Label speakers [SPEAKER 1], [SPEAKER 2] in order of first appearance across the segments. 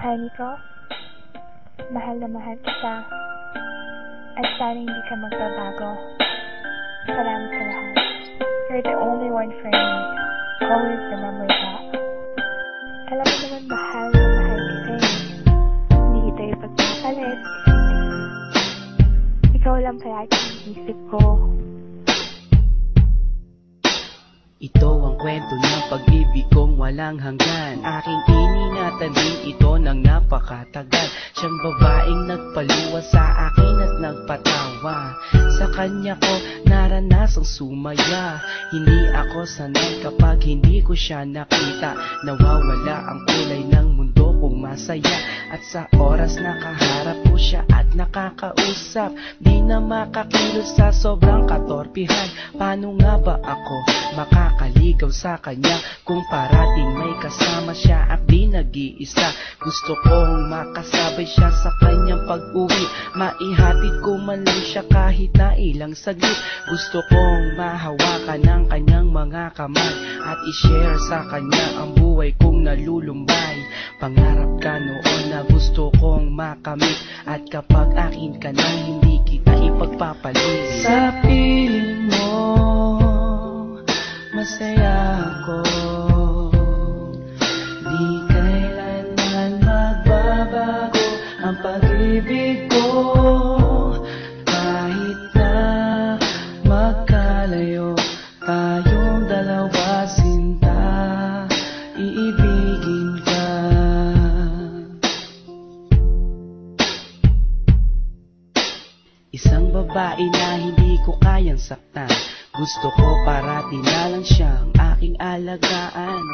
[SPEAKER 1] Honey ko, mahal na mahal kita. At sana hindi ka magbabago. Salamat sa lahat. You're the only one for me. Always remember that. Alam mo naman mahal na mahal kita eh. Hindi kita ipagpapalit. Ikaw lang palagi ang isip ko.
[SPEAKER 2] Ito ang kwento ng pag-ibig kong walang hanggan. Aking iningatan din ito ng napakatagal. Siyang babaeng nagpaluwa sa akin at nagpatawa. Sa kanya ko naranasang sumaya. Hindi ako sanay kapag hindi ko siya nakita. Nawawala ang kulay ng mundo kong masaya At sa oras nakaharap ko siya at nakakausap Di na makakilos sa sobrang katorpihan. Paano nga ba ako makakaligaw sa kanya Kung parating may kasama siya at di nag-iisa? Gusto kong makasabay siya sa kanyang pag-uwi. Maihatid ko man lang siya kahit na ilang saglit. Gusto kong mahawakan ng kanyang mga kamay At i-share sa kanya ang buhay kong nalulumbay. Pangarap ka noon na gusto kong makamit. At kapag akin ka na hindi kita ipagpapalit. Sa piling mo masaya ako. Di kailanman magbabago ang pag-ibig ko babae na hindi ko kayang saktan. Gusto ko parati na lang siyang aking alagaan.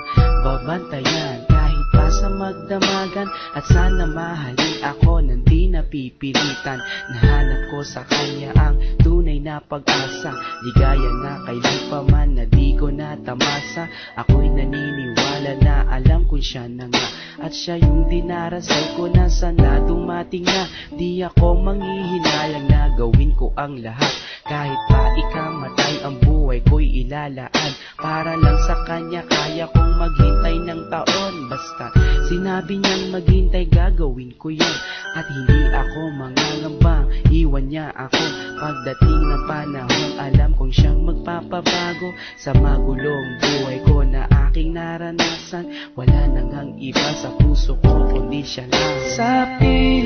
[SPEAKER 2] Babantayan kahit pa sa magdamagan. At sana mahalin ako nang di napipilitan. Nahanap ko sa kanya ang tunay na pag-asa. Di gaya na kailan pa man na di ko natamasa. Ako'y naniniwala na alam kung siya na nga. At siya yung dinarasal ko na sana dumating na. Di ako manghihinalang na gawin ko ang lahat. Kahit pa ikamatay ang buhay ko'y ilalaan. Para lang sa kanya kaya kong maghintay ng taon. Basta sinabi niyang maghintay gagawin ko yun. At hindi ako mangangambang iwan niya ako. Pagdating ng panahon alam kong siyang magpapabago. Sa magulong buhay ko na aking naranasan Wala nang ang iba sa puso ko kundi siya lang. Sa piling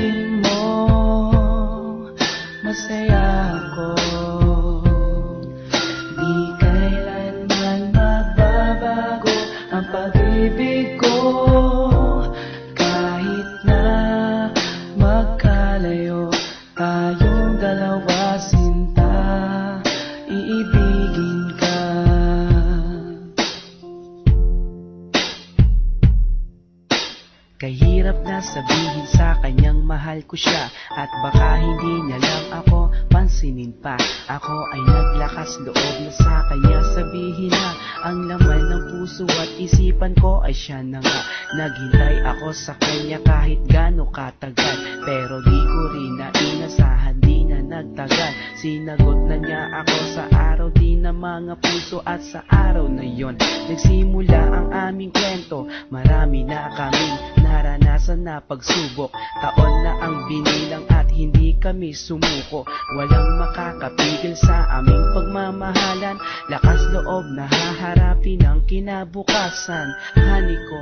[SPEAKER 2] Kahirap na sabihin sa kanyang mahal ko siya. At baka hindi niya lang ako pansinin pa. Ako ay naglakas loob na sa kanya. Sabihin na Ang laman ng puso at isipan ko ay siya na nga. Naghintay ako sa kanya kahit gano'ng katagal. Pero di ko rin na inasahan di na nagtagal. Sinagot na niya ako sa araw di na mga puso At sa araw na yon. Nagsimula ang aming kwento Marami na kaming naranasan na pagsubok. Taon na ang binilang at hindi kami sumuko. Walang makakapigil sa aming pagmamahalan. Lakas loob na haharapin ang kinabukasan. Hani ko,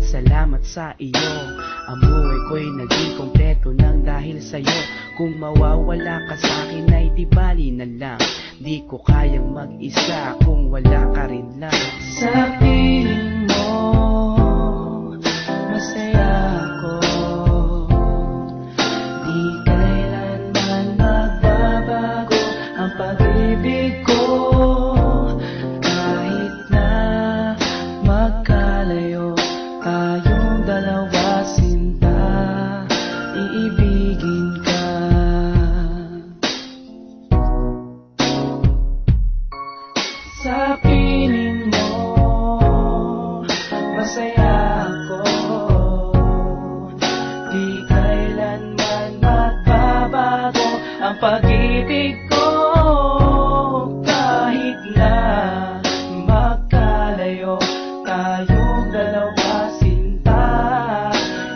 [SPEAKER 2] salamat sa iyo. Ang buhay ko'y naging kompleto ng dahil sa'yo. Kung mawawala ka sa akin ay di bali na lang. Di ko kayang mag-isa kung wala ka rin lang. Sa piling Sa piling mo, masaya ako. Di kailanman magbabago ang pag-ibig ko. Kahit na magkalayo tayong dalawa sinta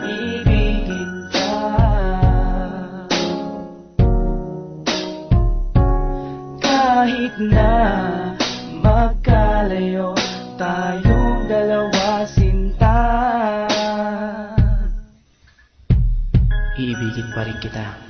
[SPEAKER 2] Ibigin ka. Kahit na sinta Iibigin pa rin kita